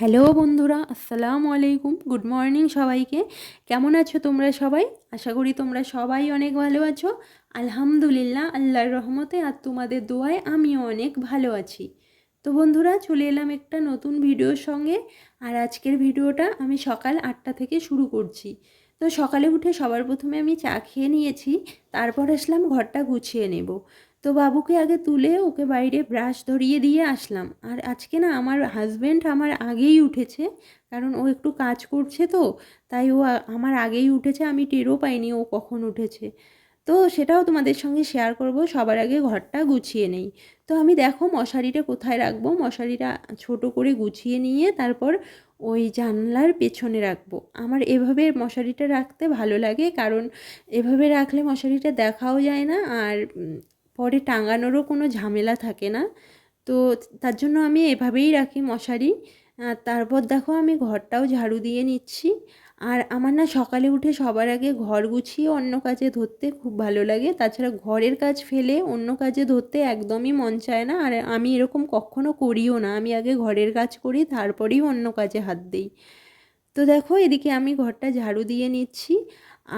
Hello বন্ধুরা, আসসালামু আলাইকুম। গুড মর্নিং সবাইকে। কেমন আছো তোমরা সবাই? আশা করি তোমরা সবাই অনেক ভালো আছো। আলহামদুলিল্লাহ, আল্লাহর রহমতে আর তোমাদের দোয়ায় আমিও অনেক ভালো আছি। তো বন্ধুরা, চলে এলাম একটা নতুন ভিডিওর সঙ্গে। আর আজকের ভিডিওটা আমি সকাল আটটা থেকে শুরু করছি। তো সকালে উঠে সবার প্রথমে আমি চা খেয়ে নিয়েছি, তারপর আসলাম ঘরটা গুছিয়ে নেব। তো বাবুকে আগে তুলে ওকে বাইরে ব্রাশ ধরিয়ে দিয়ে আসলাম। আর আজকে না আমার হাজব্যান্ড আমার আগেই উঠেছে, কারণ ও একটু কাজ করছে তো, তাই ও আমার আগেই উঠেছে, আমি টেরও পাইনি ও কখন উঠেছে। তো সেটাও তোমাদের সঙ্গে শেয়ার করব, সবার আগে ঘরটা গুছিয়ে নেই। তো আমি দেখো মশারিটা কোথায় রাখব? মশারিটা ছোট করে গুছিয়ে নিয়ে তারপর ওই জানলার পেছনে রাখব। আমার এভাবে মশারিটা রাখতে ভালো লাগে, কারণ এভাবে রাখলে মশারিটা দেখাও যায় না, আর পরে টাঙানোরও কোনো ঝামেলা থাকে না। তো তার জন্য আমি এভাবেই রাখি মশারি। তারপর দেখো আমি ঘরটাও ঝাড়ু দিয়ে নিচ্ছি। আর আমার না সকালে উঠে সবার আগে ঘর গুছিয়ে অন্য কাজে ধরতে খুব ভালো লাগে। তাছাড়া ঘরের কাজ ফেলে অন্য কাজে ধরতে একদমই মন চায় না। আর আমি এরকম কখনো করিও না। আমি আগে ঘরের কাজ করি, তারপরেই অন্য কাজে হাত দিই। তো দেখো, এদিকে আমি ঘরটা ঝাড়ু দিয়ে নিচ্ছি।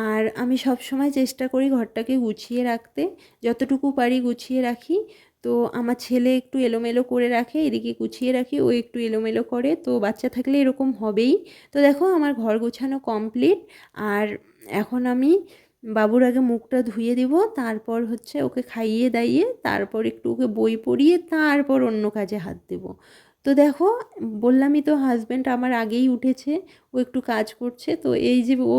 আর আমি সব সময় চেষ্টা করি ঘরটাকে গুছিয়ে রাখতে। যতটুকু পারি গুছিয়ে রাখি। তো আমার ছেলে একটু এলোমেলো করে রাখে, এদিকে গুছিয়ে রাখি, ও একটু এলোমেলো করে। তো বাচ্চা থাকলে এরকম হবেই। তো দেখো, আমার ঘর গোছানো কমপ্লিট। আর এখন আমি বাবুর আগে মুখটা ধুয়ে দিব, তারপর হচ্ছে ওকে খাইয়ে দাইয়ে, তারপর একটু ওকে বই পড়িয়ে, তারপর অন্য কাজে হাত দেব। তো দেখো, বললামই তো হাজব্যান্ড আমার আগেই উঠেছে, ও একটু কাজ করছে, তো এই যে ও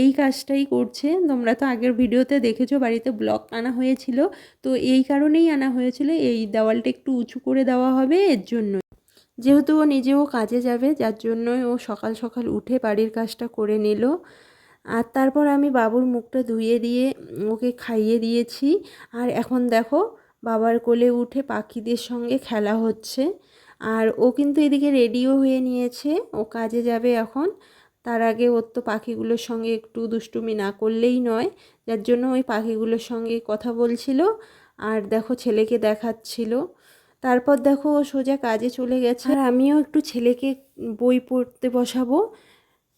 এই কাজটাই করছে। তোমরা তো আগের ভিডিওতে দেখেছ, বাড়িতে ব্লক আনা হয়েছিল, তো এই কারণেই আনা হয়েছিল, এই দেওয়ালটা একটু উঁচু করে দেওয়া হবে এর জন্য। যেহেতু ও নিজেও কাজে যাবে, যার জন্যই ও সকাল সকাল উঠে বাড়ির কাজটা করে নিল। আর তারপর আমি বাবুর মুখটা ধুয়ে দিয়ে ওকে খাইয়ে দিয়েছি। আর এখন দেখো, বাবার কোলে উঠে পাখিদের সঙ্গে খেলা হচ্ছে। আর ও কিন্তু এদিকে রেডিও হয়ে নিয়েছে। ও কাজে যাবে এখন। তার আগে ওর তো পাখিগুলোর সঙ্গে একটু দুষ্টুমি না করলেই নয়। যার জন্য ওই পাখিগুলোর সঙ্গে কথা বলছিল আর দেখো ছেলেকে দেখাচ্ছিল। তারপর দেখো ও সোজা কাজে চলে গেছে। আর আমিও একটু ছেলেকে বই পড়তে বসাবো।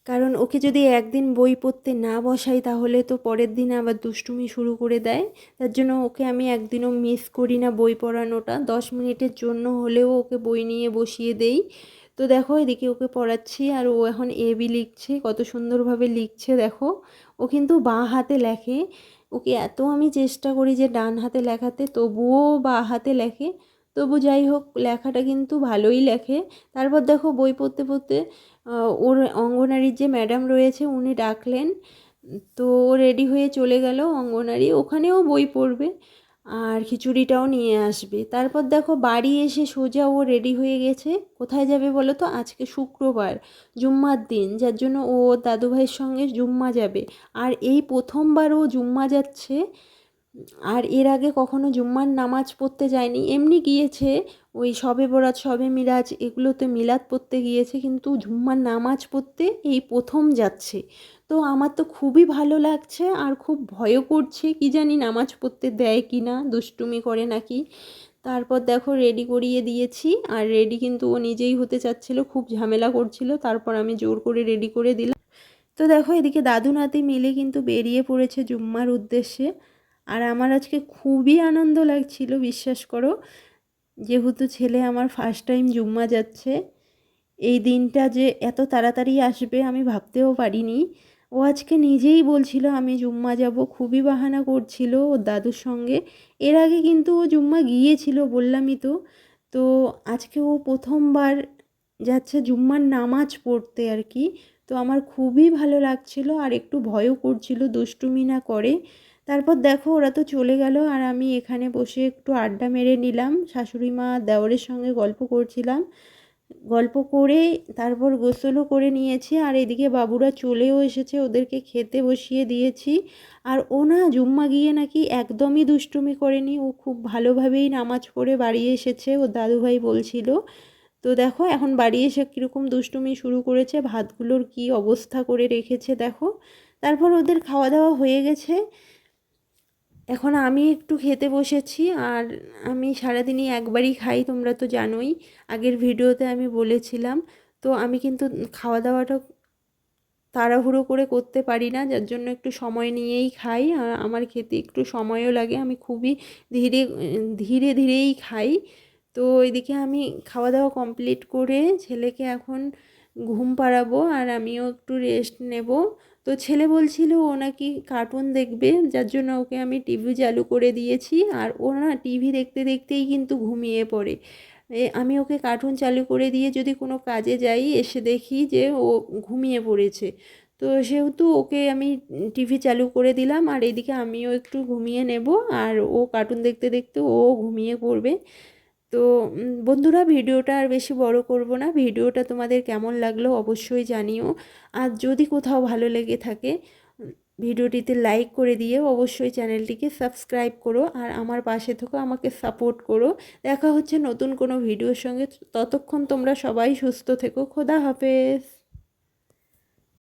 কারণ ওকে যদি একদিন বই পড়তে না বসাই, তাহলে তো পরের দিন আবার দুষ্টুমি শুরু করে দেয়। তার জন্য ওকে আমি একদিনও মিস করি না বই পড়ানোটা। দশ মিনিটের জন্য হলেও ওকে বই নিয়ে বসিয়ে দেই। তো দেখো, এদিকে ওকে পড়াচ্ছি আর ও এখন এবি লিখছে। কত সুন্দরভাবে লিখছে, দেখো। ও কিন্তু বাঁ হাতে লেখে। ওকে এত আমি চেষ্টা করি যে ডান হাতে লেখাতে, তবুও বাঁ হাতে লেখে। তবু যাই হোক, লেখাটা কিন্তু ভালোই লেখে। তারপর দেখো, বই পড়তে পড়তে ওর অঙ্গনারীর যে ম্যাডাম রয়েছে উনি ডাকলেন, তো রেডি হয়ে চলে গেল অঙ্গনারী, ওখানেও বই পড়বে আর খিচুড়িটাও নিয়ে আসবে। তারপর দেখো বাড়ি এসে সোজা ও রেডি হয়ে গেছে। কোথায় যাবে বলো তো? আজকে শুক্রবার, জুম্মার দিন, যার জন্য ও দাদুভাইয়ের সঙ্গে জুম্মা যাবে। আর এই প্রথমবার ও জুম্মা যাচ্ছে, আর এর আগে কখনো জুম্মার নামাজ পড়তে যায়নি। এমনি গিয়েছে ওই শবে বরাত শবে মিরাজ এগুলোতে মিলাদ পড়তে গিয়েছে কিন্তু ঝুম্মার নামাজ পড়তে এই প্রথম যাচ্ছে। তো আমার তো খুবই ভালো লাগছে আর খুব ভয়ও করছে কি জানি নামাজ পড়তে দেয় কি না, দুষ্টুমি করে নাকি। তারপর দেখো রেডি করিয়ে দিয়েছি আর রেডি কিন্তু ও নিজেই হতে চাচ্ছিল, খুব ঝামেলা করছিল, তারপর আমি জোর করে রেডি করে দিলাম। তো দেখো এদিকে দাদু নাতি মিলে কিন্তু বেরিয়ে পড়েছে জুম্মার উদ্দেশ্যে। আর আমার আজকে খুবই আনন্দ লাগছিল, বিশ্বাস করো। যেহেতু ছেলে আমার ফার্স্ট টাইম জুম্মা যাচ্ছে, এই দিনটা যে এত তাড়াতাড়ি আসবে আমি ভাবতেও পারিনি। ও আজকে নিজেই বলছিল আমি জুম্মা যাব, খুবই বাহানা করছিল ওর দাদুর সঙ্গে। এর আগে কিন্তু ও জুম্মা গিয়েছিল বললামই তো। তো আজকে ও প্রথমবার যাচ্ছে জুম্মার নামাজ পড়তে আর কি। তো আমার খুবই ভালো লাগছিল আর একটু ভয়ও করছিল, দুষ্টুমি না করে। তারপর দেখো ওরা তো চলে গেল আর আমি এখানে বসে একটু আড্ডা মেরে নিলাম। শাশুড়ি মা দেওরের সঙ্গে গল্প করছিলাম। গল্প করে তারপর গোসলও করে নিয়েছি আর এদিকে বাবুরা চলেও এসেছে ওদেরকে খেতে বসিয়ে দিয়েছি। আর ও না জুম্মা গিয়ে নাকি একদমই দুষ্টুমি করেনি, ও খুব ভালোভাবেই নামাজ পড়ে বাড়ি এসেছে ও দাদুভাই বলছিল। তো দেখো এখন বাড়ি এসে কীরকম দুষ্টুমি শুরু করেছে, ভাতগুলোর কি অবস্থা করে রেখেছে দেখো। তারপর ওদের খাওয়া দাওয়া হয়ে গেছে। এখন আমি একটু খেতে বসেছি আর আমি সারাদিনই একবারই খাই, তোমরা তো জানোই। আগের ভিডিওতে আমি বলেছিলাম, তো আমি কিন্তু খাওয়া দাওয়াটা তাড়াহুড়ো করে করতে পারি না, যার জন্য একটু সময় নিয়েই খাই। আর আমার খেতে একটু সময়ও লাগে, আমি খুবই ধীরে ধীরে ধীরেই খাই। তো এদিকে আমি খাওয়া দাওয়া কমপ্লিট করে ছেলেকে এখন ঘুম পাড়াবো আর আমিও একটু রেস্ট নেব। তো ছেলে বলছিল, ও নাকি কার্টুন দেখবে, যার জন্য ওকে আমি টিভি চালু করে দিয়েছি। আর ও না টিভি দেখতে দেখতেই কিন্তু ঘুমিয়ে পড়ে। আমি ওকে কার্টুন চালু করে দিয়ে যদি কোনো কাজে যাই, এসে দেখি যে ও ঘুমিয়ে পড়েছে। তো সেহেতু ওকে আমি টিভি চালু করে দিলাম, আর এদিকে আমিও একটু ঘুমিয়ে নেব। আর ও কার্টুন দেখতে দেখতে ও ঘুমিয়ে পড়বে। তো বন্ধুরা, ভিডিওটা আর বেশি বড় করব না। ভিডিওটা তোমাদের কেমন লাগল অবশ্যই জানিও। আর যদি কোথাও ভালো লেগে থাকে, ভিডিওটিতে লাইক করে দিয়ে অবশ্যই চ্যানেলটিকে সাবস্ক্রাইব করো আর আমার পাশে থেকে আমাকে সাপোর্ট করো। দেখা হচ্ছে নতুন কোনো ভিডিওর সঙ্গে। ততক্ষণ তোমরা সবাই সুস্থ থেকো। খোদা হাফেজ।